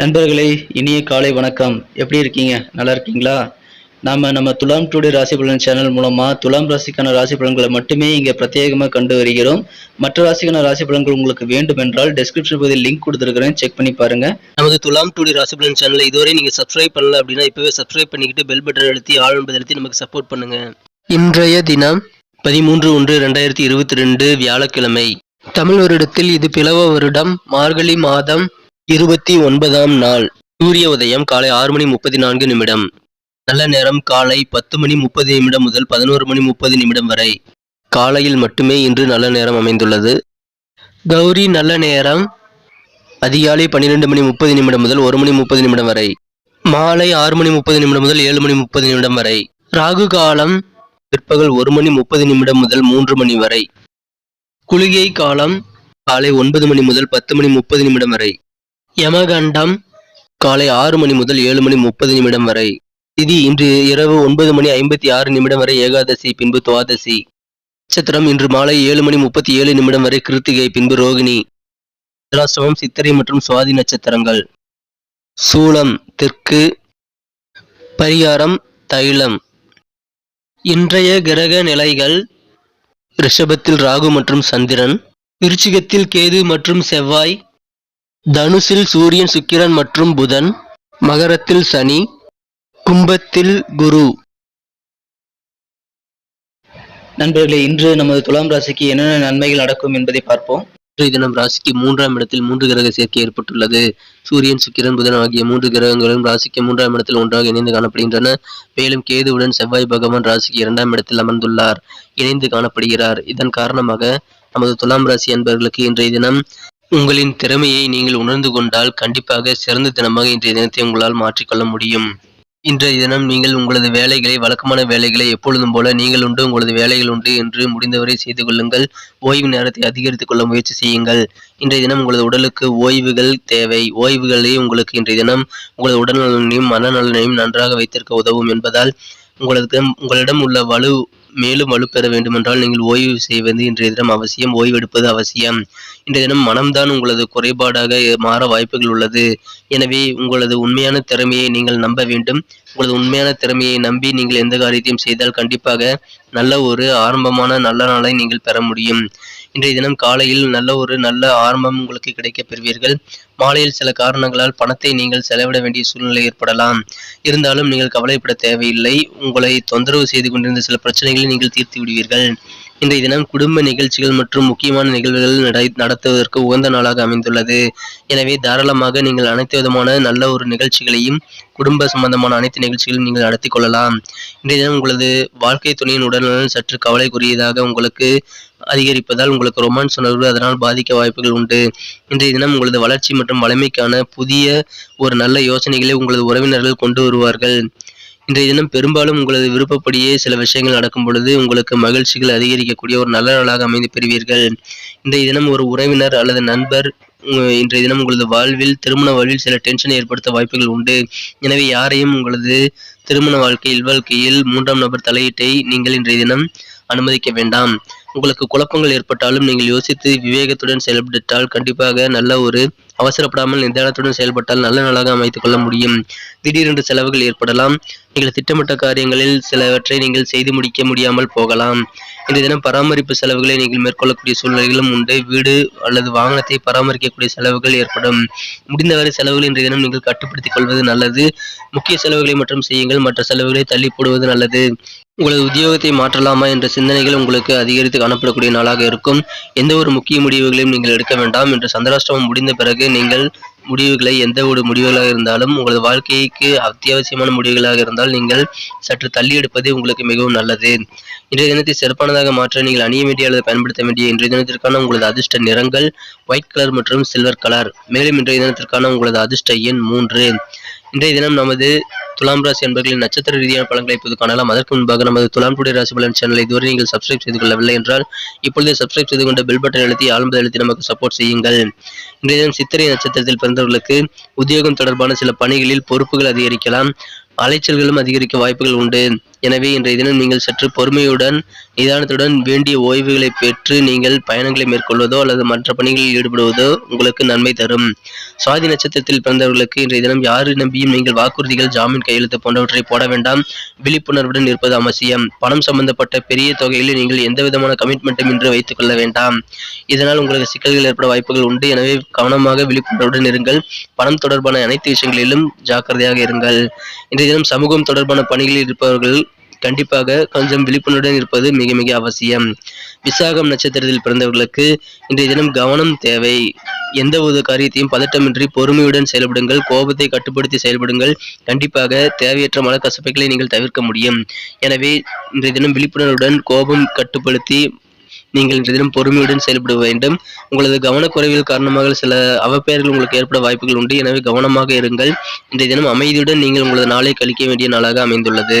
நண்பர்களே இனிய காலை வணக்கம். எப்படி இருக்கீங்க? நல்லா இருக்கீங்களா? நாம நம்ம துலாம் டுடே ராசி பலன் சேனல் மூலமா துலாம் ராசிக்கான ராசி பலன்களை மட்டுமே இங்க பிரத்யேகமாக கண்டு வருகிறோம். மற்ற ராசிக்கான ராசி பலன்கள் உங்களுக்கு வேண்டும் என்றால் டெஸ்கிரிப்ஷன் பகுதியில் லிங்க் கொடுத்துருக்கிறேன். செக் பண்ணி பாருங்க. நமது துலாம் டுடே ராசி பலன் சேனலை இதுவரை நீங்க சப்ஸ்கிரைப் பண்ணல அப்படின்னா இப்பவே சப்ஸ்கிரைப் பண்ணிக்கிட்டு பெல் பட்டன் அழுத்தி ஆள் என்பதை அழுத்தி நமக்கு சப்போர்ட் பண்ணுங்க. இன்றைய தினம் பதிமூன்று ஒன்று ரெண்டாயிரத்தி இருபத்தி ரெண்டு வியாழக்கிழமை. தமிழ் வருடத்தில் இது பிளவ வருடம். மார்கழி மாதம் இருபத்தி ஒன்பதாம் நாள் சூரிய உதயம் காலை ஆறு மணி முப்பத்தி நான்கு நிமிடம். நல்ல நேரம் காலை பத்து மணி முப்பது நிமிடம் முதல் பதினோரு மணி முப்பது நிமிடம் வரை. காலையில் மட்டுமே இன்று நல்ல நேரம் அமைந்துள்ளது. கௌரி நல்ல நேரம் அதிகாலை பன்னிரெண்டு மணி முப்பது நிமிடம் முதல் ஒரு மணி முப்பது நிமிடம் வரை. மாலை ஆறு மணி முப்பது நிமிடம் முதல் ஏழு மணி முப்பது நிமிடம் வரை. ராகு காலம் பிற்பகல் ஒரு மணி முப்பது நிமிடம் முதல் மூன்று மணி வரை. குளிகை காலம் காலை ஒன்பது மணி முதல் பத்து மணி முப்பது நிமிடம் வரை. யமகண்டம். காலை ஆறு மணி முதல் ஏழு மணி முப்பது நிமிடம் வரை. திதி இன்று இரவு ஒன்பது மணி ஐம்பத்தி ஆறு நிமிடம் வரை ஏகாதசி பின்பு துவாதசி. நட்சத்திரம் இன்று மாலை ஏழு மணி முப்பத்தி ஏழு நிமிடம் வரை கிருத்திகை பின்பு ரோகிணி. சந்திராஷ்டமம் சித்திரை மற்றும் சுவாதி நட்சத்திரங்கள். சூலம் தெற்கு. பரிகாரம் தைலம். இன்றைய கிரக நிலைகள் ரிஷபத்தில் ராகு மற்றும் சந்திரன். விருச்சிகத்தில் கேது மற்றும் செவ்வாய். தனுசில் சூரியன் சுக்கிரன் மற்றும் புதன். மகரத்தில் சனி. கும்பத்தில் குரு. நண்பர்களே இன்று நமது துலாம் ராசிக்கு என்னென்ன நன்மைகள் நடக்கும் என்பதை பார்ப்போம். இன்றைய தினம் ராசிக்கு மூன்றாம் இடத்தில் மூன்று கிரக சேர்க்கை ஏற்பட்டுள்ளது. சூரியன் சுக்கிரன் புதன் ஆகிய மூன்று கிரகங்களும் ராசிக்கு மூன்றாம் இடத்தில் ஒன்றாக இணைந்து காணப்படுகின்றன. மேலும் கேதுவுடன் செவ்வாய் பகவான் ராசிக்கு இரண்டாம் இடத்தில் அமர்ந்துள்ளார். இணைந்து காணப்படுகிறார். இதன் காரணமாக நமது துலாம் ராசி அன்பர்களுக்கு இன்றைய தினம் உங்களின் திறமையை நீங்கள் உணர்ந்து கொண்டால் கண்டிப்பாக சிறந்த தினமாக இன்றைய தினத்தை உங்களால் மாற்றிக்கொள்ள முடியும். இன்றைய தினம் நீங்கள் உங்களது வேலைகளை வழக்கமான வேலைகளை எப்பொழுதும் போல நீங்கள் உண்டு உங்களது வேலைகள் உண்டு என்று முடிந்தவரை செய்து கொள்ளுங்கள். ஓய்வு நேரத்தை அதிகரித்துக் கொள்ள முயற்சி செய்யுங்கள். இன்றைய தினம் உங்களது உடலுக்கு ஓய்வுகள் தேவை. ஓய்வுகளே உங்களுக்கு இன்றைய தினம் உங்களது உடல் நலனையும் மனநலனையும் நன்றாக வைத்திருக்க உதவும் என்பதால் உங்களது உங்களிடம் உள்ள வலு மேலும் வலுப்பெற வேண்டுமென்றால் நீங்கள் ஓய்வு செய்வது இன்றைய தினம் அவசியம் ஓய்வெடுப்பது அவசியம். இன்றைய தினம் மனம்தான் உங்களது குறைபாடாக மாற வாய்ப்புகள் உள்ளது. எனவே உங்களது உண்மையான திறமையை நீங்கள் நம்ப வேண்டும். உங்களது உண்மையான திறமையை நம்பி நீங்கள் எந்த காரியத்தையும் செய்தால் கண்டிப்பாக நல்ல ஒரு ஆரம்பமான நல்ல நாளை நீங்கள் பெற முடியும். இன்றைய தினம் காலையில் நல்ல ஒரு நல்ல ஆரம்பம் உங்களுக்கு கிடைக்கப் பெறுவீர்கள். மாலையில் சில காரணங்களால் பணத்தை நீங்கள் செலவிட வேண்டிய சூழ்நிலை ஏற்படலாம். இருந்தாலும் நீங்கள் கவலைப்பட தேவையில்லை. உங்களை தொந்தரவு செய்து கொண்டிருந்த சில பிரச்சனைகளை நீங்கள் தீர்த்து விடுவீர்கள். இந்த தினம் குடும்ப நிகழ்ச்சிகள் மற்றும் முக்கியமான நிகழ்வுகள் நடத்துவதற்கு உகந்த நாளாக அமைந்துள்ளது. எனவே தாராளமாக நீங்கள் அனைத்து விதமான நல்ல ஒரு நிகழ்ச்சிகளையும் குடும்ப சம்பந்தமான அனைத்து நிகழ்ச்சிகளையும் நீங்கள் நடத்தி கொள்ளலாம். இன்றைய தினம் உங்களது வாழ்க்கை துணையின் உடல்நலன் சற்று கவலைக்குரியதாக உங்களுக்கு அதிகரிப்பதால் உங்களுக்கு ரொமான்ஸ் உணர்வு அதனால் பாதிக்க வாய்ப்புகள் உண்டு. இன்றைய தினம் உங்களது வளர்ச்சி மற்றும் வளமைக்கான புதிய ஒரு நல்ல யோசனைகளை உங்களது உறவினர்கள் கொண்டு வருவார்கள். இன்றைய தினம் பெரும்பாலும் உங்களது விருப்பப்படியே சில விஷயங்கள் நடக்கும் பொழுது உங்களுக்கு மகிழ்ச்சிகள் அதிகரிக்கக்கூடிய ஒரு நல்ல நாளாக அமைந்து பெறுவீர்கள். இன்றைய தினம் ஒரு உறவினர் அல்லது நண்பர் இன்றைய தினம் உங்களது வாழ்வில் திருமண வாழ்வில் சில டென்ஷன் ஏற்படுத்த வாய்ப்புகள் உண்டு. எனவே யாரையும் உங்களது திருமண வாழ்க்கை இல்வாழ்க்கையில் மூன்றாம் நபர் தலையீட்டை நீங்கள் இன்றைய தினம் அனுமதிக்க வேண்டாம். உங்களுக்கு குழப்பங்கள் ஏற்பட்டாலும் நீங்கள் யோசித்து விவேகத்துடன் செயல்பட்டால் கண்டிப்பாக நல்ல ஒரு அவசரப்படாமல் நிதானத்துடன் செயல்பட்டால் நல்ல நாளாக அமைத்துக் கொள்ள முடியும். திடீரென்று செலவுகள் ஏற்படலாம். நீங்கள் திட்டமிட்ட காரியங்களில் சிலவற்றை நீங்கள் செய்து முடிக்க முடியாமல் போகலாம். இந்த தினம் பராமரிப்பு செலவுகளை நீங்கள் மேற்கொள்ளக்கூடிய சூழ்நிலைகளும் உண்டு. வீடு அல்லது வாகனத்தை பராமரிக்கக்கூடிய செலவுகள் ஏற்படும். முடிந்தவரை செலவுகள் இன்றைய தினம் நீங்கள் கட்டுப்படுத்திக் கொள்வது நல்லது. முக்கிய செலவுகளை மட்டும் செய்யுங்கள். மற்ற செலவுகளை தள்ளி போடுவது நல்லது. உங்களது உத்தியோகத்தை மாற்றலாமா என்ற சிந்தனைகள் உங்களுக்கு அதிகரித்து காணப்படக்கூடிய நாளாக இருக்கும். எந்த ஒரு முக்கிய முடிவுகளையும் நீங்கள் எடுக்க வேண்டாம். என்று சந்திராஷ்டிரமம் முடிந்த பிறகு நீங்கள் முடிவுகளை எந்த ஒரு முடிவுகளாக இருந்தாலும் உங்களது வாழ்க்கைக்கு அத்தியாவசியமான முடிவுகளாக இருந்தால் நீங்கள் சற்று தள்ளி எடுப்பது உங்களுக்கு மிகவும் நல்லது. இன்றைய தினத்தை சிறப்பானதாக மாற்ற நீங்கள் அணிய வேண்டிய அல்லது பயன்படுத்த வேண்டிய இன்றைய தினத்திற்கான உங்களது அதிர்ஷ்ட நிறங்கள் ஒயிட் கலர் மற்றும் சில்வர் கலர் மேலும் இன்றைய தினத்திற்கான உங்களது அதிர்ஷ்ட எண் மூன்று. இன்றைய தினம் நமது துலாம் ராசி என்பர்களின் நட்சத்திர ரீதியான பலன்களை இப்போது காணலாம். அதற்கு முன்பாக நமது துலாம் டுடே ராசி பலன் சேனலை இதுவரை நீங்கள் சப்ஸ்கிரைப் செய்து கொள்ளவில்லை என்றால் இப்பொழுது சப்ஸ்கிரைப் செய்து கொண்ட பெல் பட்டன் எழுத்தி ஆழ்ந்த எழுத்தி நமக்கு சப்போர்ட் செய்யுங்கள். இன்றைய தினம் சித்திரை நட்சத்திரத்தில் பிறந்தவர்களுக்கு உத்தியோகம் தொடர்பான சில பணிகளில் பொறுப்புகள் அதிகரிக்கலாம். அலைச்சல்களும் அதிகரிக்க வாய்ப்புகள் உண்டு. எனவே இன்றைய தினம் நீங்கள் சற்று பொறுமையுடன் நிதானத்துடன் வேண்டிய ஓய்வுகளை பெற்று நீங்கள் பயணங்களை மேற்கொள்வதோ அல்லது மற்ற பணிகளில் ஈடுபடுவதோ உங்களுக்கு நன்மை தரும். சுவாதி நட்சத்திரத்தில் பிறந்தவர்களுக்கு இன்றைய தினம் யாரு நம்பியும் நீங்கள் வாக்குறுதிகள் ஜாமீன் கையெழுத்து போன்றவற்றை போட வேண்டாம். விழிப்புணர்வுடன் இருப்பது அவசியம். பணம் சம்பந்தப்பட்ட பெரிய தொகையில் நீங்கள் எந்த விதமான கமிட்மெண்ட்டும் இன்று வைத்துக் கொள்ள வேண்டாம். இதனால் உங்களுக்கு சிக்கல்கள் ஏற்பட வாய்ப்புகள் உண்டு. எனவே கவனமாக விழிப்புணர்வுடன் இருங்கள். பணம் தொடர்பான அனைத்து விஷயங்களிலும் ஜாக்கிரதையாக இருங்கள். இன்றைய தினம் சமூகம் தொடர்பான பணிகளில் இருப்பவர்கள் கண்டிப்பாக கொஞ்சம் விழிப்புணர்வுடன் இருப்பது மிக மிக அவசியம். விசாகம் நட்சத்திரத்தில் பிறந்தவர்களுக்கு இன்றைய தினம் கவனம் தேவை. எந்த ஒரு காரியத்தையும் பதட்டமின்றி பொறுமையுடன் செயல்படுங்கள் கோபத்தை கட்டுப்படுத்தி செயல்படுங்கள். கண்டிப்பாக தேவையற்ற மனக்கசப்புகளை நீங்கள் தவிர்க்க முடியும். எனவே இன்றைய தினம் விழிப்புணர்வுடன் கோபம் கட்டுப்படுத்தி நீங்கள் இன்றைய தினம் பொறுமையுடன் செயல்பட வேண்டும். உங்களது கவனக்குறைவில் காரணமாக சில அவப்பெயர்கள் உங்களுக்கு ஏற்பட வாய்ப்புகள் உண்டு. எனவே கவனமாக இருங்கள். இன்றைய தினம் அமைதியுடன் நீங்கள் உங்களது நாளை கழிக்க வேண்டிய நாளாக அமைந்துள்ளது.